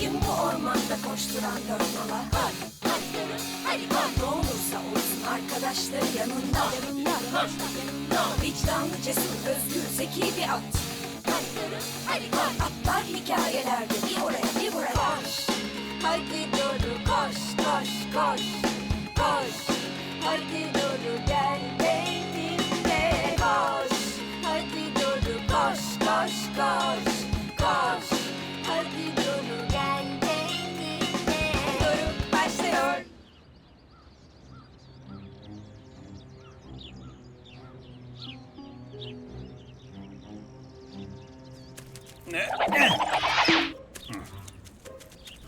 Kim bu ormanda koşturan dört nala? Yürü. Ne olursa olsun arkadaşları yanında. Vicdanlı, cesur, özgür, zeki bir at. Yürü. Atlar hikayelerde bir oraya bir buraya. Koş, doğru koş, koş, koş, koş.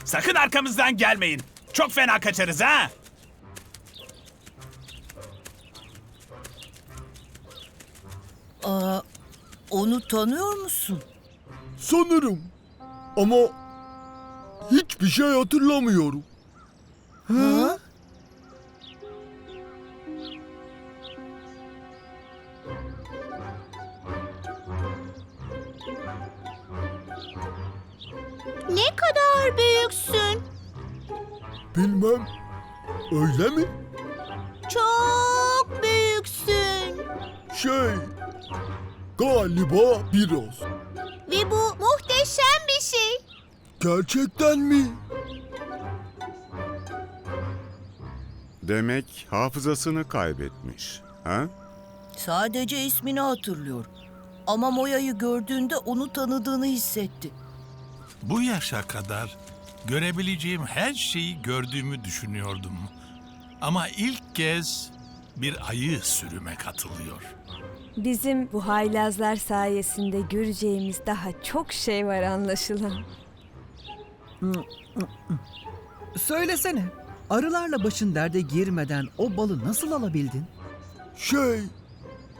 Sakın arkamızdan gelmeyin. Çok fena kaçarız ha. Aa, onu tanıyor musun? Sanırım. Ama hiçbir şey hatırlamıyorum. Ha? Ne kadar büyüksün. Bilmem. Öyle mi? Çok büyüksün. Şey, galiba biraz. Ve bu muhteşem bir şey. Gerçekten mi? Demek hafızasını kaybetmiş. Ha? Sadece ismini hatırlıyor. Ama Moya'yı gördüğünde onu tanıdığını hissetti. Bu yaşa kadar görebileceğim her şeyi gördüğümü düşünüyordum. Ama ilk kez bir ayı sürüme katılıyor. Bizim bu haylazlar sayesinde göreceğimiz daha çok şey var anlaşılan. Söylesene, arılarla başın derde girmeden o balı nasıl alabildin? Şey,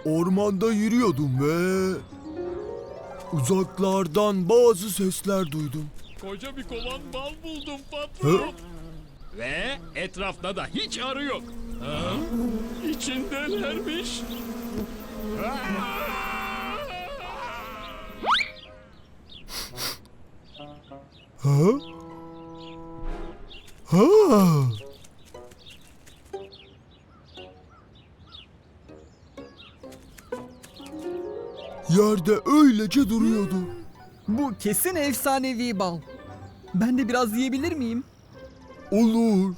ormanda yürüyordum ve... Uzaklardan bazı sesler duydum. Koca bir kovan bal buldum Hı? patron. Ve etrafta da hiç arı yok. Ha? İçindelermiş. Ha? Ha? Yerde öylece duruyordu. Bu kesin efsanevi bal. Ben de biraz yiyebilir miyim? Olur.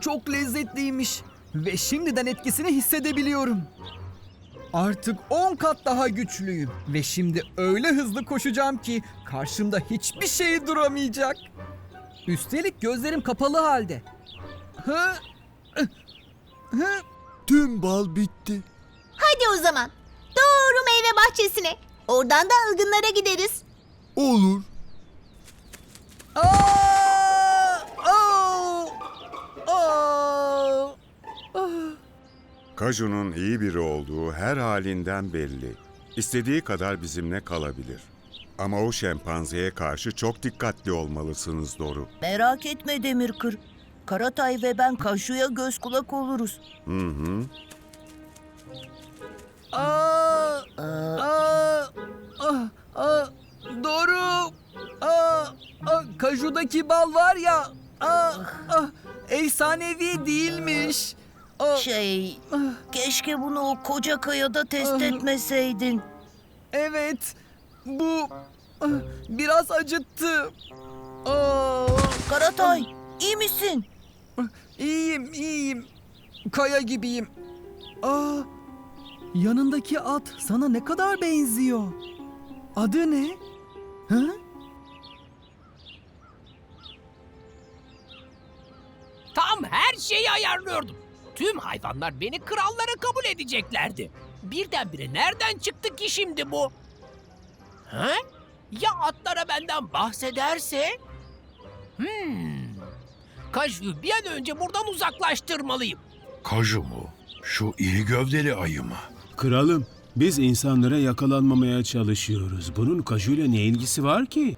Çok lezzetliymiş ve şimdiden etkisini hissedebiliyorum. Artık 10 kat daha güçlüyüm ve şimdi öyle hızlı koşacağım ki karşımda hiçbir şey duramayacak. Üstelik gözlerim kapalı halde. Hı? Hı? Tüm bal bitti. Hadi o zaman. Doğru meyve bahçesine. Oradan da ılgınlara gideriz. Olur. Aa! Aa! Aa! Kaju'nun iyi biri olduğu her halinden belli. İstediği kadar bizimle kalabilir. Ama o şempanzeye karşı çok dikkatli olmalısınız Doru. Merak etme Demirkır. Karatay ve ben Kaşu'ya göz kulak oluruz. Hı hı. Aa! Aa, Aa! Ah! Ah! Doğru. Aa! Ah! Kajudaki bal var ya. Aa! Ah! Efsanevi değilmiş. Aa! şey, keşke bunu o koca kayada test etmeseydin. Evet. Bu ah, biraz acıttı. Aa! Karatay, iyi misin? İyiyim, iyiyim. Kaya gibiyim. Aa! Yanındaki at sana ne kadar benziyor. Adı ne? Hı? Tam her şeyi ayarlıyordum. Tüm hayvanlar beni krallara kabul edeceklerdi. Birdenbire nereden çıktı ki şimdi bu? Ha? Ya atlara benden bahsederse? Hmm. Kajyu bir an önce buradan uzaklaştırmalıyım. Kaju mu? Şu iri gövdeli ayı mı? Kralım, biz insanlara yakalanmamaya çalışıyoruz. Bunun kajuyla ne ilgisi var ki?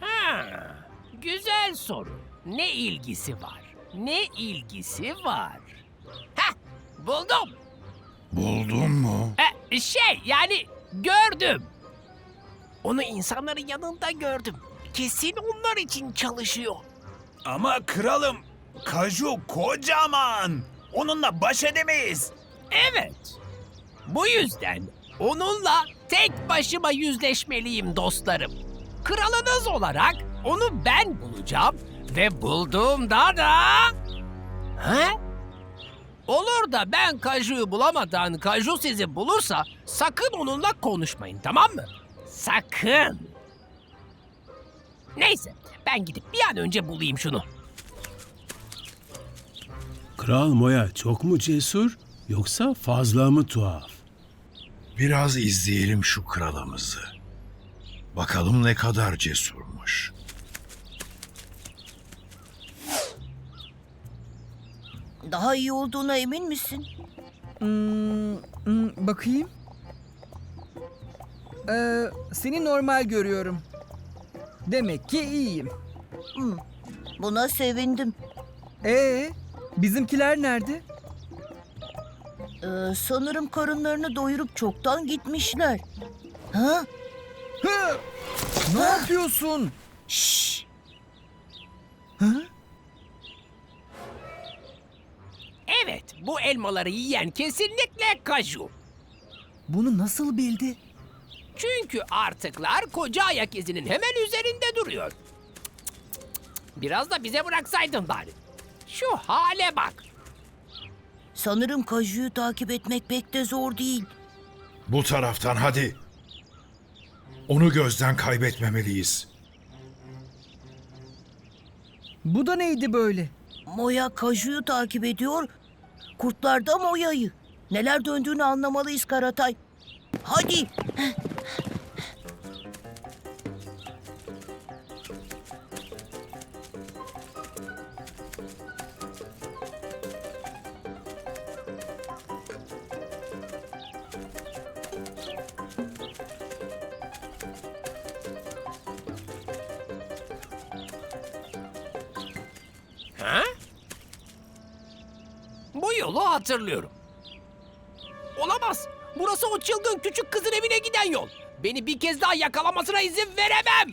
Ha, güzel soru. Ne ilgisi var? Ne ilgisi var? Heh, buldum. Buldun mu? E, şey yani Gördüm. Onu insanların yanında gördüm. Kesin onlar için çalışıyor. Ama kralım, kaju kocaman. Onunla baş edemeyiz. Evet. Bu yüzden onunla tek başıma yüzleşmeliyim dostlarım. Kralınız olarak onu ben bulacağım ve bulduğumda da... Ha? Olur da ben Kaju'yu bulamadan Kaju sizi bulursa sakın onunla konuşmayın tamam mı? Sakın. Neyse ben gidip bir an önce bulayım şunu. Kral Moya çok mu cesur yoksa fazla mı tuhaf? Biraz izleyelim şu kralımızı. Bakalım ne kadar cesurmuş. Daha iyi olduğuna emin misin? Hmm, hmm, bakayım. Ee, seni normal görüyorum. Demek ki iyiyim. Hı, buna sevindim. Ee, bizimkiler nerede? Ee, sanırım karınlarını doyurup çoktan gitmişler. Ha? Hı! Ne yapıyorsun? Şşş! Hı? Evet bu elmaları yiyen kesinlikle Kaju. Bunu nasıl bildi? Çünkü artıklar koca ayak izinin hemen üzerinde duruyor. Biraz da bize bıraksaydın bari. Şu hale bak. Sanırım Kaju'yu takip etmek pek de zor değil. Bu taraftan hadi. Onu gözden kaybetmemeliyiz. Bu da neydi böyle? Moya Kaju'yu takip ediyor. Kurtlar da Moya'yı. Neler döndüğünü anlamalıyız Karatay. Hadi. Bu yolu hatırlıyorum. Olamaz. Burası o çılgın küçük kızın evine giden yol. Beni bir kez daha yakalamasına izin veremem.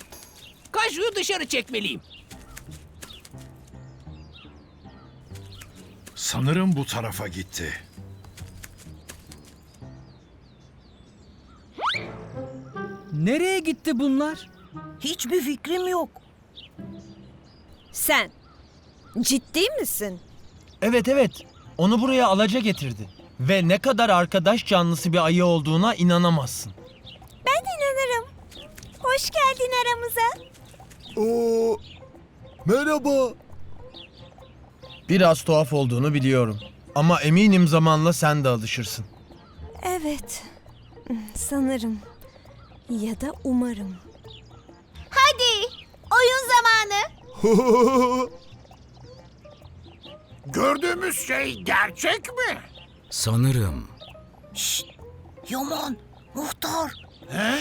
Kaju'yu dışarı çekmeliyim. Sanırım bu tarafa gitti. Nereye gitti bunlar? Hiçbir fikrim yok. Sen ciddi misin? Evet evet. Onu buraya alaca getirdi. Ve ne kadar arkadaş canlısı bir ayı olduğuna inanamazsın. Ben inanırım. Hoş geldin aramıza. Oo, merhaba. Biraz tuhaf olduğunu biliyorum. Ama eminim zamanla sen de alışırsın. Evet. Sanırım. Ya da umarım. Hadi oyun zamanı. Gördüğümüz şey gerçek mi? Sanırım. Şşt! Yaman, muhtar. He?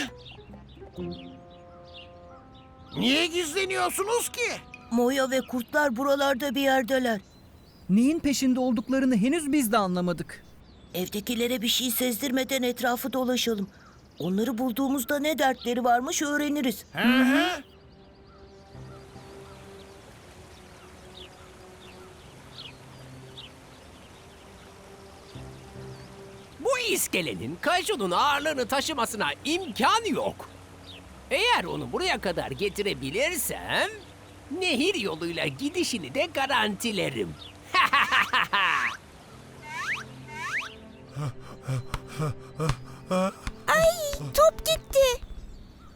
Niye gizleniyorsunuz ki? Moya ve kurtlar buralarda bir yerdeler. Neyin peşinde olduklarını henüz biz de anlamadık. Evdekilere bir şey sezdirmeden etrafı dolaşalım. Onları bulduğumuzda ne dertleri varmış öğreniriz. Hı hı. Bu iskelenin Kaju'nun ağırlığını taşımasına imkan yok. Eğer onu buraya kadar getirebilirsem... ...nehir yoluyla gidişini de garantilerim. Top gitti.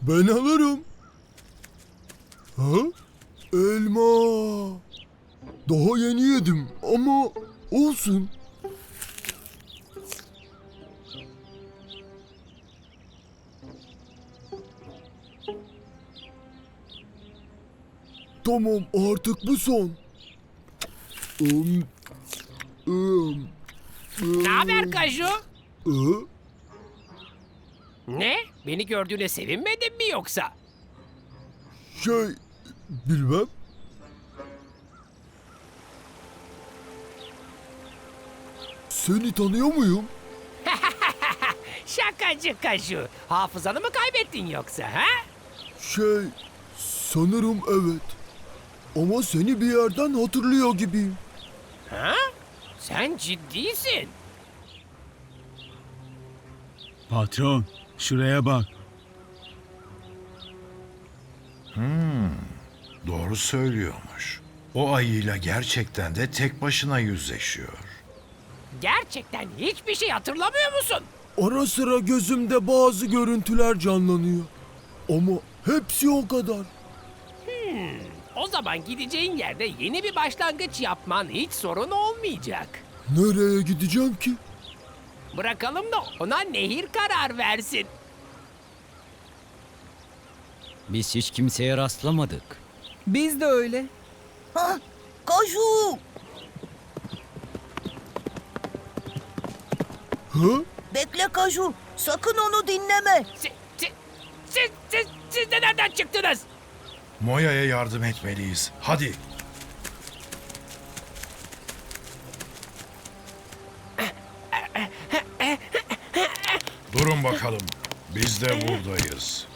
Ben alırım. Ha? Elma. Daha yeni yedim ama olsun. Tamam artık bu son. Um, um, ne haber Kaju? uh, Ne? Beni gördüğüne sevinmedin mi yoksa? şey bilmem. Seni tanıyor muyum? Şakacı Kaju. Hafızanı mı kaybettin yoksa ha? Şey, sanırım evet. Ama seni bir yerden hatırlıyor gibiyim. Ha? Sen ciddisin. Patron, şuraya bak. Hmm, doğru söylüyormuş. O ayıyla gerçekten de tek başına yüzleşiyor. Gerçekten hiçbir şey hatırlamıyor musun? Ara sıra gözümde bazı görüntüler canlanıyor. Ama hepsi o kadar. Hmm, o zaman gideceğin yerde yeni bir başlangıç yapman hiç sorun olmayacak. Nereye gideceğim ki? Bırakalım da ona nehir karar versin. Biz hiç kimseye rastlamadık. Biz de öyle. Ha, Kaju! Ha? Bekle Kaju. Sakın onu dinleme. Siz, siz, siz, siz, siz de nereden çıktınız? Moya'ya yardım etmeliyiz. Hadi. Durun bakalım. Biz de buradayız.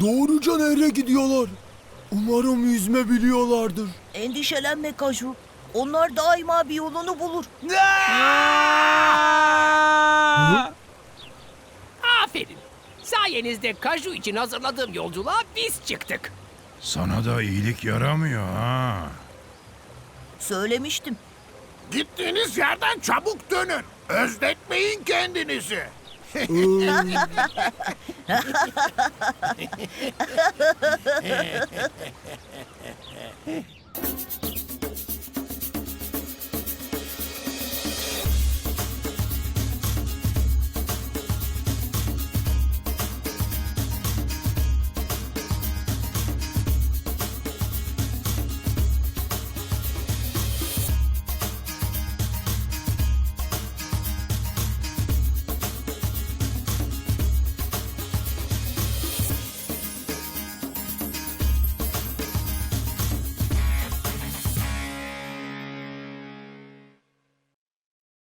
Doğruca nehre gidiyorlar. Umarım yüzme biliyorlardır. Endişelenme Kaju. Onlar daima bir yolunu bulur. Aferin. Sayenizde Kaju için hazırladığım yolculuğa biz çıktık. Sana da iyilik yaramıyor ha. Söylemiştim. Gittiğiniz yerden çabuk dönün. Özletmeyin kendinizi.